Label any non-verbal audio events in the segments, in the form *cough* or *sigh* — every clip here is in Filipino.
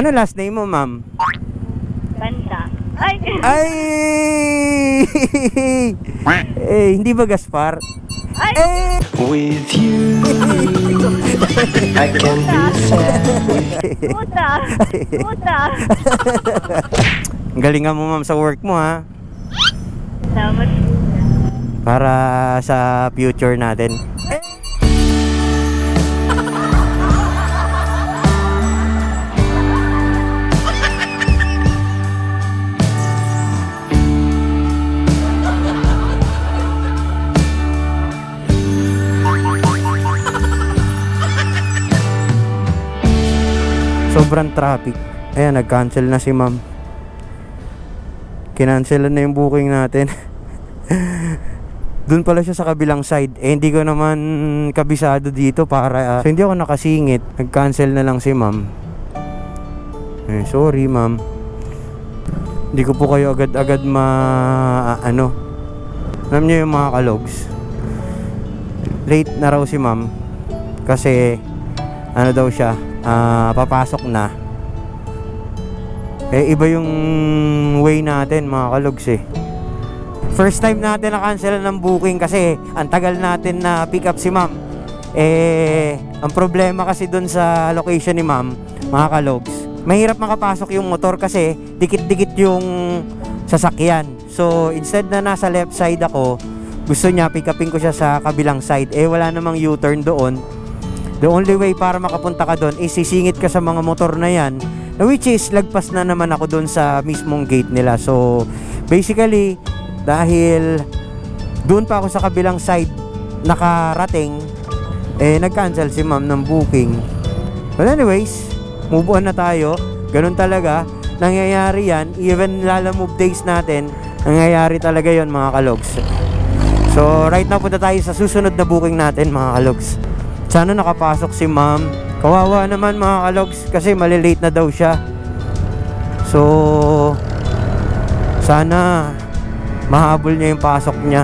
Ano last name mo, ma'am? Banda. Ay! Ay! *laughs* eh, hindi ba Gaspar? Ay! Eh! With you, I can be sad. Puta! Puta! Ang galingan mo, ma'am, sa work mo, ha? Salamat. Para sa future natin. Sobrang traffic. Ayan, nag-cancel na si ma'am. Kinancel na yung booking natin. *laughs* Doon pala siya sa kabilang side. Eh, hindi ko naman kabisado dito para... ah, so, hindi ako nakasingit. Nag-cancel na lang si ma'am. Eh, sorry, ma'am. Hindi ko po kayo agad-agad ma... ah, ano. Alam niyo yung mga kalogs. Late na raw si ma'am. Kasi... Ano daw siya? ah, papasok na. Eh, iba yung way natin, mga kalogs eh. First time natin na-cancel ng booking kasi ang tagal natin na pick up si ma'am. Eh, ang problema kasi doon sa location ni ma'am, mga kalogs, mahirap makapasok yung motor kasi dikit-dikit yung sasakyan. So, instead na nasa left side ako, gusto niya pick upin ko siya sa kabilang side. Eh, wala namang U-turn doon. The only way para makapunta ka doon is sisingit ka sa mga motor na yan which is lagpas na naman ako doon sa mismong gate nila. So, basically, dahil doon pa ako sa kabilang side nakarating, eh nag-cancel si ma'am ng booking. But anyways, move on na tayo. Ganun talaga. Nangyayari yan. Even lala move days natin, nangyayari talaga yon mga kalogs. So, right now punta tayo sa susunod na booking natin mga kalogs. Sana nakapasok si ma'am. Kawawa naman mga kalogs kasi malilate na daw siya. So, sana mahabol niya yung pasok niya.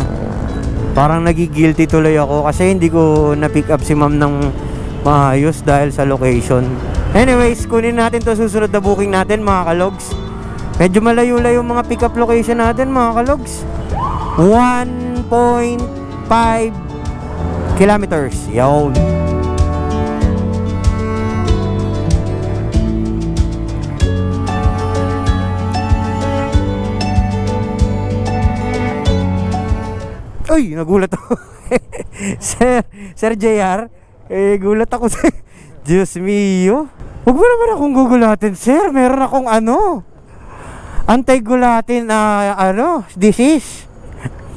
Parang nagigilty tuloy ako kasi hindi ko na-pick up si ma'am ng maayos dahil sa location. Anyways, kunin natin to susunod na booking natin mga kalogs. Medyo malayo-layo yung mga pick up location natin mga kalogs. 1.5 kilometers. Yun. Uy, nagulat ako. *laughs* Sir, Sir JR, eh, gulat ako sa... *laughs* Diyos mio. Huwag mo naman akong gugulatin, sir. Meron akong ano, anti-gulatin na ano, disease.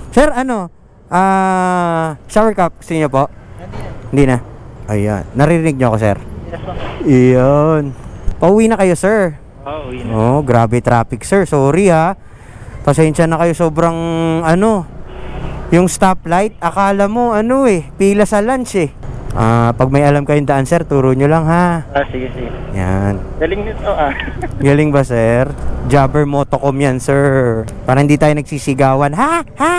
Sir, ano, ah, shower cup, gusto niyo po? Hindi na. Ayan. Naririnig niyo ako, sir? Iyon. Pauwi na kayo, sir. Oo, yun na. Oh, grabe traffic, sir. Sorry ha. Pasensya na kayo sobrang ano. Yung stoplight, akala mo ano eh, pila sa lunch eh. Ah, pag may alam kayong daan, sir, turo nyo lang ha. Ah, sige, sige. Yan. Galing nito, ah. *laughs* Galing ba, sir? Jabber Motocom yan, sir. Para hindi tayo nagsisigawan. Ha? Ha?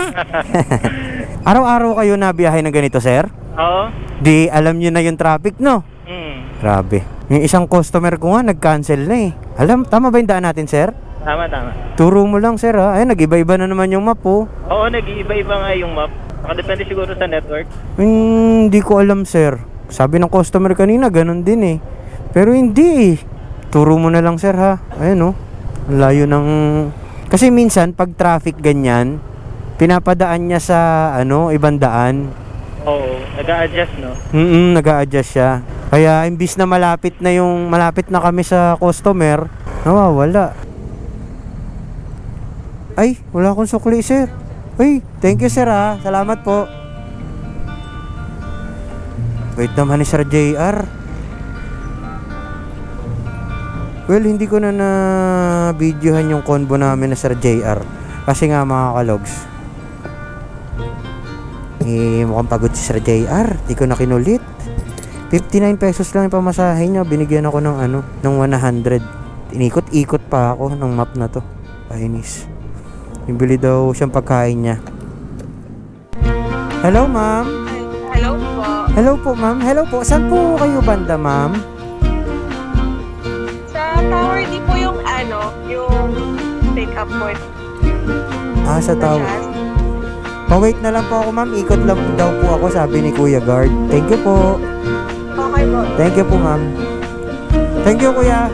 *laughs* Araw-araw kayo na biyahe na ganito, sir? Oo. Di alam nyo na yung traffic, no? Hmm. Grabe. Yung isang customer ko nga, nag-cancel na eh. Alam, tama ba yung daan natin, sir? Tama, tama. Turo mo lang, sir, ha? Ay, nag-iba-iba na naman yung map, oh. Oo, nag-iiba-iba nga yung map. Nakadepende siguro sa network. Hindi ko alam, sir. Sabi ng customer kanina, ganun din eh. Pero hindi eh. Turo mo na lang, sir, ha? Ayan, oh. Ang Layo ng... Kasi minsan, pag traffic ganyan, pinapadaan niya sa, ano, ibang daan. Oo, nag-a-adjust, no? Mm nag adjust siya. Kaya, imbis na malapit na yung, malapit na kami sa customer, nawawala. Ay, wala akong sukli, sir. Ay, thank you, sir, ha. Salamat po. Wait naman ni Sir JR. Well, hindi ko na na-videohan yung convo namin na Sir JR. Kasi nga mga kalogs, eh, mukhang pagod si Sir JR. Di ko na kinulit. 59 pesos lang yung pamasahe niya. Binigyan ako ng ano, ng 100. Inikot-ikot pa ako ng map na to. Kainis. Ibili daw siyang pagkain niya. Hello, ma'am. Hello po. Hello po, ma'am. Hello po. Saan po kayo banda, ma'am? Sa tower, di po yung ano, yung pick up point. Ah, sa. Masyas. Pa-wait na lang po ako, ma'am. Ikot lang daw po ako, sabi ni Kuya Guard. Thank you po. Okay po. Thank you po, ma'am. Thank you, Kuya.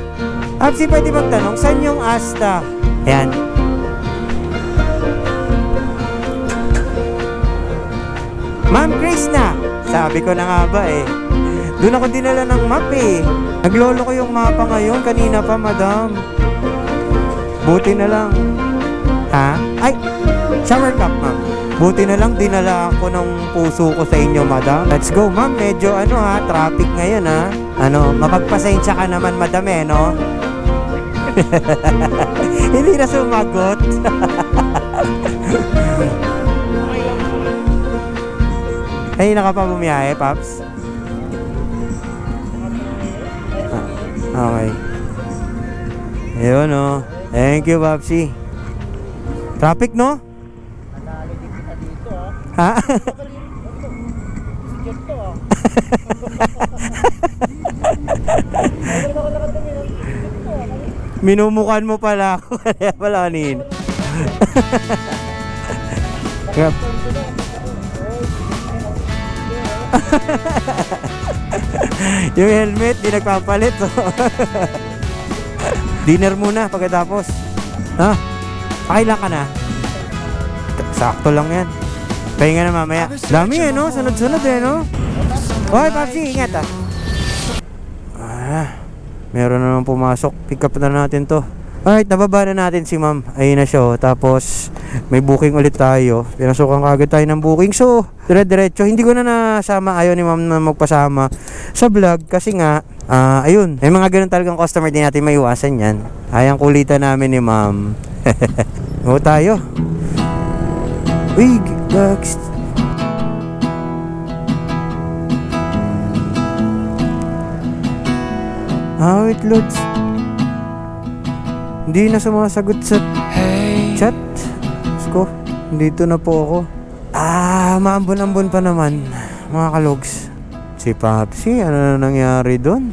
Apsi, pwede magtanong, saan yung Asta? Ayan. Ma'am Krishna, sabi ko na nga ba eh. Doon ako dinala ng map eh. Naglolo ko yung mapa ngayon, kanina pa, madam. Buti na lang. Ha? Ay, shower cup, ma'am. Buti na lang dinala ako ng puso ko sa inyo, madam. Let's go, ma'am. Medyo ano ha, traffic ngayon ha. Ano, mapagpasensya ka naman, madam eh, no? *laughs* Hindi na sumagot. *laughs* Pa bumiyahe, Paps? Ah, okay. Ayun, oh. Thank you, Papsi. Traffic, no? Ha? *laughs* Minumukan mo pala ako. *laughs* Kaya pala kanin. *laughs* *laughs* Yung helmet, di nagpapalit. oh. *laughs* Dinner muna pagkatapos. Ha? Pakailan ka na? Sakto lang yan. Pahinga na mamaya. Dami eh, no? Sunod-sunod eh, no? Hoy, Papsi, ingat ah. Ah, meron na naman pumasok. Pick up na natin to. Alright, nababa na natin si ma'am. Ayun na siya. oh. Tapos, may booking ulit tayo. Pinasukan kagad tayo ng booking. So, dire-diretso. Hindi ko na nasama. Ayaw ni ma'am na magpasama sa vlog. Kasi nga, ah, ayun. May mga ganun talagang customer din natin may iwasan yan. Ayang kulitan namin ni ma'am. *laughs* Oo tayo. Uy, gags. Ah, wait, Lods. Hindi na sumasagot sa chat. Diyos ko, dito na po ako. Ah, maambon-ambon pa naman, mga kalogs. Si Papsi, ano na nangyari doon?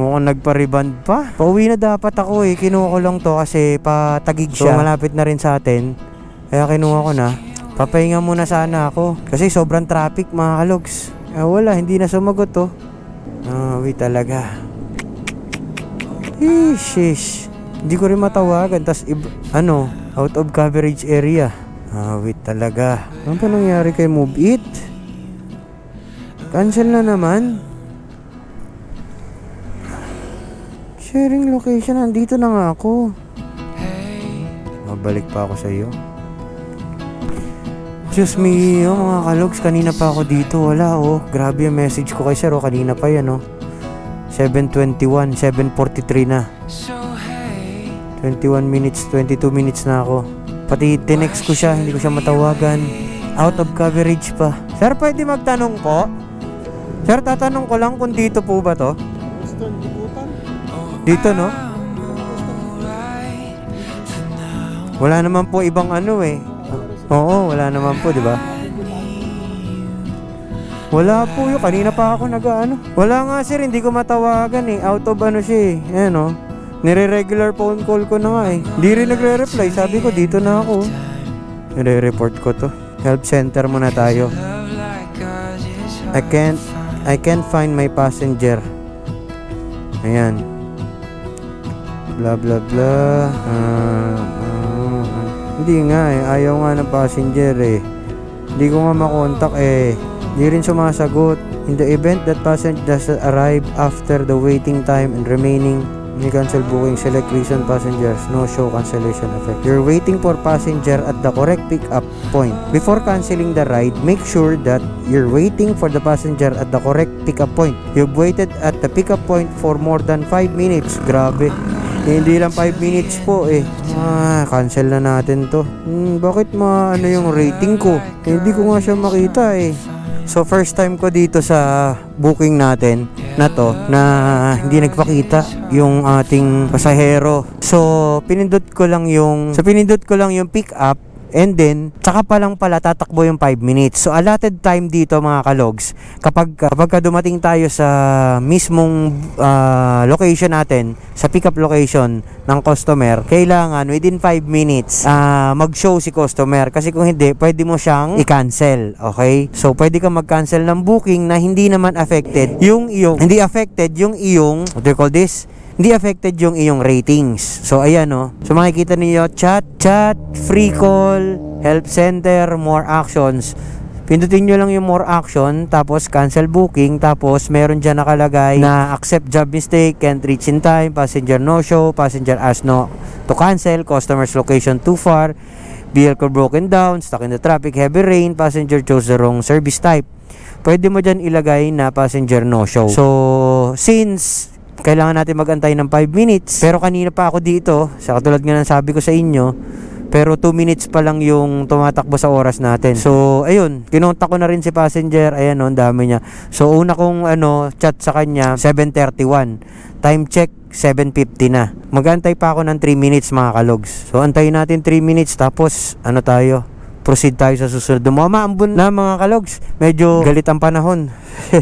Mukhang nagpa-reband pa. Pauwi na dapat ako eh. Kinuha ko lang to kasi patagig siya. So, malapit na rin sa atin. Kaya kinuha ko na. Papahinga muna sana ako. Kasi sobrang traffic mga kalogs. Eh, wala, hindi na sumagot to. Ah, wait talaga. Ishish. Hindi ko rin matawagan. Tapos, ano, out of coverage area. Ah, wait talaga. Ano pa nangyari kay Move It? Cancel na naman. Sharing location. Nandito na nga ako. Mabalik pa ako sa iyo. Diyos me, oh, mga kalogs, kanina pa ako dito. Wala, oh. Grabe yung message ko kay sir, oh. Kanina pa yan, oh. 7.21, 7.43 na. 21 minutes, 22 minutes na ako. Pati tinext ko siya, hindi ko siya matawagan. Out of coverage pa. Sir, pwede magtanong po? Sir, tatanong ko lang kung dito po ba to? Dito, no? Wala naman po ibang ano eh. Oo, wala naman po, di ba? Wala po yun. Kanina pa ako nag-ano. Wala nga sir, hindi ko matawagan eh. Out of ano siya eh. Ayan o. Nire-regular phone call ko na nga eh. Hindi rin nagre-reply. Sabi ko, dito na ako. Nire-report ko to. Help center muna tayo. I can't, I can't find my passenger. Ayan. Blah, blah. Ah, ah, ah. hindi nga eh. Ayaw nga ng passenger eh. Hindi ko nga makontak eh. Hindi rin sumasagot. In the event that passenger does arrive after the waiting time and remaining may cancel booking, select recent passengers, no show cancellation effect. You're waiting for passenger at the correct pickup point. Before canceling the ride, make sure that you're waiting for the passenger at the correct pickup point. You've waited at the pickup point for more than 5 minutes. Grabe. Eh, Hindi lang 5 minutes po eh. Ah, cancel na natin to. Hmm, bakit ma ano yung rating ko? Eh, hindi ko nga siya makita eh. So first time ko dito sa booking natin na to na hindi nagpakita yung ating pasahero. So pinindot ko lang yung so pinindot ko lang yung pick up And then, tsaka pa lang pala tatakbo yung 5 minutes. So, allotted time dito mga kalogs, kapag, kapag ka dumating tayo sa mismong ah, location natin, sa pickup location ng customer, kailangan within 5 minutes ah, mag-show si customer. Kasi kung hindi, pwede mo siyang i-cancel. Okay? So, pwede ka mag-cancel ng booking na hindi naman affected yung iyong, hindi affected yung iyong, what do you call this? Hindi affected yung iyong ratings. So, ayan no. So, makikita niyo chat, chat, free call, help center, more actions. Pindutin nyo lang yung more action, tapos cancel booking, tapos meron dyan nakalagay na accept job mistake, can't reach in time, passenger no show, passenger asked no to cancel, customer's location too far, vehicle broken down, stuck in the traffic, heavy rain, passenger chose the wrong service type. Pwede mo dyan ilagay na passenger no show. So, since kailangan natin magantay ng 5 minutes. Pero kanina pa ako dito, sa katulad nga ng sabi ko sa inyo, pero 2 minutes pa lang yung tumatakbo sa oras natin. So, ayun, kinontak ko na rin si passenger. Ayan, oh, dami niya. So, una kong ano, chat sa kanya, 7.31. Time check, 7.50 na. Magantay pa ako ng 3 minutes mga kalogs. So, antayin natin 3 minutes tapos, ano tayo, proceed tayo sa susunod. Dumaambon na mga kalogs. Medyo galit ang panahon.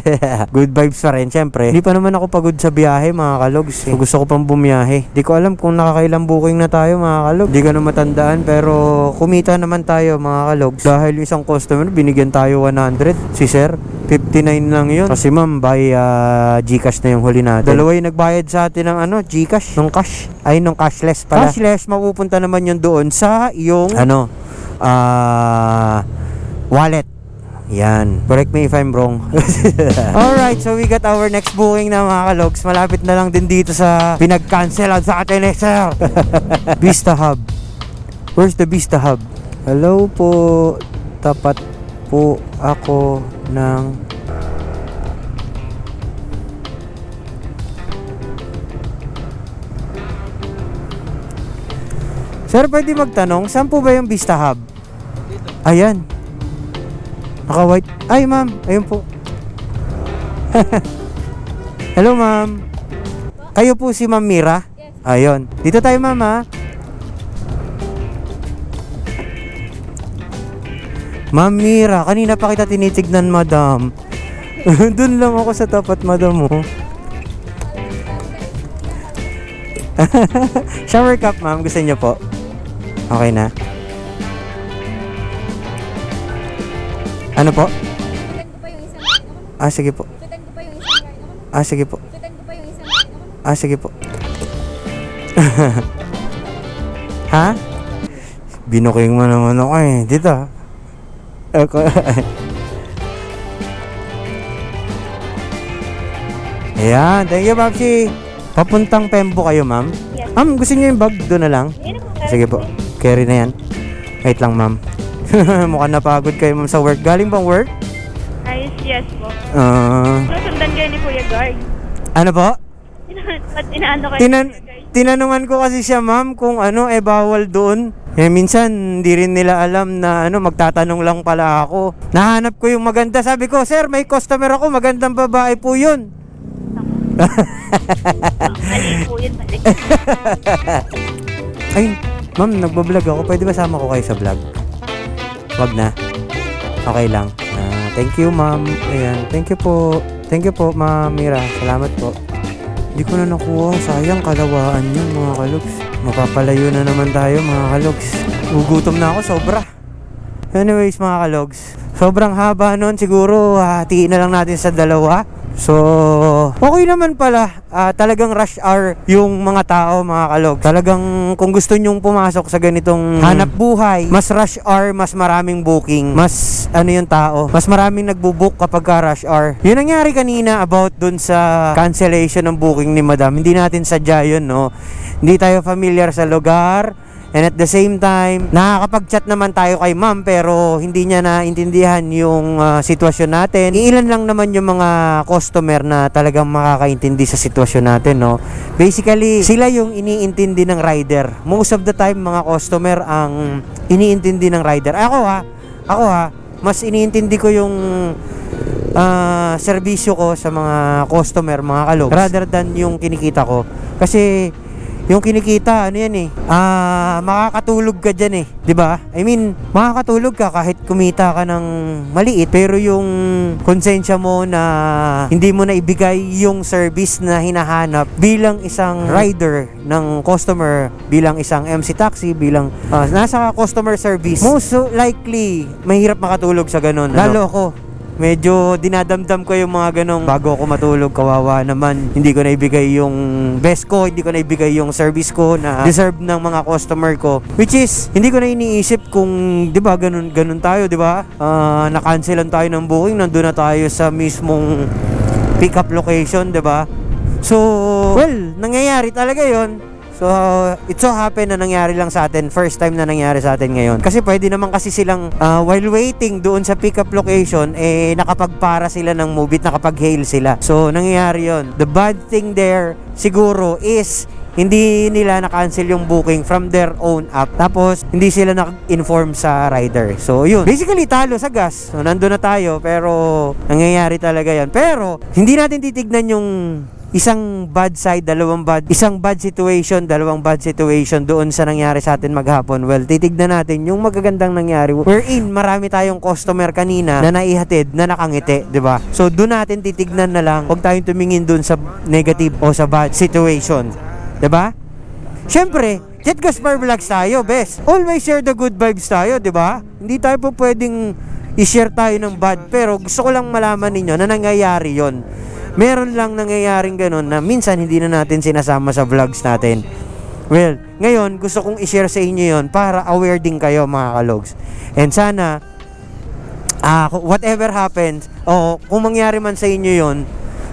*laughs* Good vibes pa rin, syempre. Hindi pa naman ako pagod sa biyahe, mga kalogs. So, gusto ko pang bumiyahe. Di ko alam kung nakakailang booking na tayo, mga kalogs. Di ko na matandaan, pero kumita naman tayo, mga kalogs. Dahil isang customer, binigyan tayo 100. Si sir, 59 lang yun. Kasi ma'am, by ah, Gcash na yung huli natin. Dalawa yung nagbayad sa atin ng ano, Gcash, nung cash. Ay, nung cashless pala. Cashless, mapupunta naman yun doon sa yung, ano, ah, wallet. Yan. Correct me if I'm wrong. *laughs* Alright, so we got our next booking na mga kalogs. Malapit na lang din dito sa pinag-cancelan sa atin eh, sir. *laughs* Vista Hub. Where's the Vista Hub? Hello po. Tapat po ako ng Sir, pwede magtanong, saan po ba yung Vista Hub? Ayan. Naka-white. Ay, ma'am. Ayun po. *laughs* Hello, ma'am. Kayo po si Ma'am Mira? Ayun. Dito tayo, ma'am, ha? Ma'am Mira, kanina pa kita tinitignan, madam. *laughs* Doon lang ako sa tapat, madam, mo. *laughs* Shower cup, ma'am. Gusto niyo po? Okay na. Ano po? Ikutan ko pa yung isang line ako. Ah, sige po. Ikutan ko pa yung isang line ako. Ah, sige po. Ikutan ko pa yung isang line ako. Ah, sige po. *laughs* ha? Binuking mo naman ako eh. Dito. Ako. *laughs* Ayan. Thank you, Papsi. Papuntang Pembo kayo, ma'am? Yes. Ma'am, gusto niyo yung bag? Doon na lang? Sige po. Carry na yan. Wait lang, ma'am. *laughs* Mukhang napagod kayo, ma'am, sa work. Galing bang work? Ayos, yes po. Ah. Susundan kayo ni Kuya Guard. ano po? Ba't inaano kayo Tinan ni Kuya Guard? tinanungan ko kasi siya ma'am kung ano eh bawal doon. Eh minsan hindi rin nila alam na ano magtatanong lang pala ako. Nahanap ko yung maganda. Sabi ko, "Sir, may customer ako, magandang babae po 'yun." Mali po yun. Mali. Ay, ma'am, nagbo-vlog ako. Pwede ba sama ko kayo sa vlog? Wag na. Okay lang. Ah, thank you, ma'am. Ayan, thank you po. Thank you po, ma'am Mira. Salamat po. Hindi ko na nakuha. Sayang, kalawaan yun, mga kalogs. Mapapalayo na naman tayo, mga kalogs. Gugutom na ako, sobra. Anyways, mga kalogs. Sobrang haba nun. Siguro, hatiin na lang natin sa dalawa. So, okay naman pala. Ah, talagang rush hour yung mga tao, mga kalog. Talagang kung gusto nyong pumasok sa ganitong hanap buhay, mas rush hour, mas maraming booking, mas ano yung tao, mas maraming nagbo-book kapag ka rush hour. Yun nangyari kanina about dun sa cancellation ng booking ni Madam. Hindi natin sadya yun, no? Hindi tayo familiar sa lugar. And at the same time, nakakapag-chat naman tayo kay ma'am pero hindi niya naintindihan yung ah, sitwasyon natin. Ilan lang naman yung mga customer na talagang makakaintindi sa sitwasyon natin, no? Basically, sila yung iniintindi ng rider. Most of the time, mga customer ang iniintindi ng rider. Ako ha, ako ha, mas iniintindi ko yung ah, serbisyo ko sa mga customer, mga kalog, rather than yung kinikita ko. Kasi yung kinikita, ano yan eh, ah, makakatulog ka dyan eh, 'di ba? I mean, makakatulog ka kahit kumita ka ng maliit, pero yung konsensya mo na hindi mo na ibigay yung service na hinahanap bilang isang rider ng customer, bilang isang MC taxi, bilang ah, nasa customer service, most likely, mahirap makatulog sa ganun. Lalo ako, medyo dinadamdam ko yung mga ganong bago ako matulog kawawa naman. Hindi ko naibigay yung best ko hindi ko naibigay yung service ko na deserve ng mga customer ko. Which is hindi ko na iniisip kung 'di ba ganun ganun tayo 'di ba? Ah, na-cancelan tayo ng booking nandun na tayo sa mismong pick up location 'di ba? So well nangyayari talaga yon So, it so happen na nangyari lang sa atin. First time na nangyari sa atin ngayon. Kasi pwede naman kasi silang, ah, while waiting doon sa pickup location, eh, nakapagpara sila ng move it, nakapag-hail sila. So, nangyayari yon The bad thing there, siguro, is hindi nila na-cancel yung booking from their own app. Tapos, hindi sila na-inform sa rider. So, yun. Basically, talo sa gas. So, nandun na tayo, pero nangyayari talaga yan. Pero, hindi natin titignan yung isang bad side, dalawang bad, isang bad situation, dalawang bad situation doon sa nangyari sa atin maghapon. Well, titignan natin yung magagandang nangyari. Wherein, marami tayong customer kanina na naihatid, na nakangiti, di ba? So, doon natin titignan na lang. Huwag tayong tumingin doon sa negative o sa bad situation. Di ba? Siyempre, Jet Gaspar Vlogs tayo, best. Always share the good vibes tayo, di ba? Hindi tayo po pwedeng i-share tayo ng bad. Pero gusto ko lang malaman ninyo na nangyayari yon. Meron lang nangyayaring ganun na minsan hindi na natin sinasama sa vlogs natin. Well, ngayon gusto kong i-share sa inyo yon para aware din kayo mga kalogs. And sana, ah whatever happens, o kung mangyari man sa inyo yon,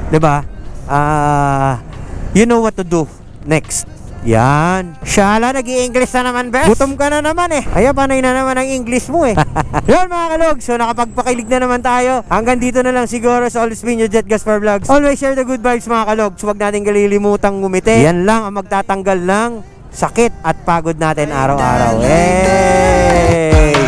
'di ba? Ah, you know what to do next. Yan. Shala, nag english na naman, best. Gutom ka na naman eh. Ay, panay na naman ang English mo eh. *laughs* Yan mga kalog. So, nakapagpakilig na naman tayo. Hanggang dito na lang siguro sa All Spin Jet Gaspar Vlogs. Always share the good vibes mga kalog. So, huwag natin kalilimutang ngumiti. Yan lang ang magtatanggal ng sakit at pagod natin araw-araw. Hey!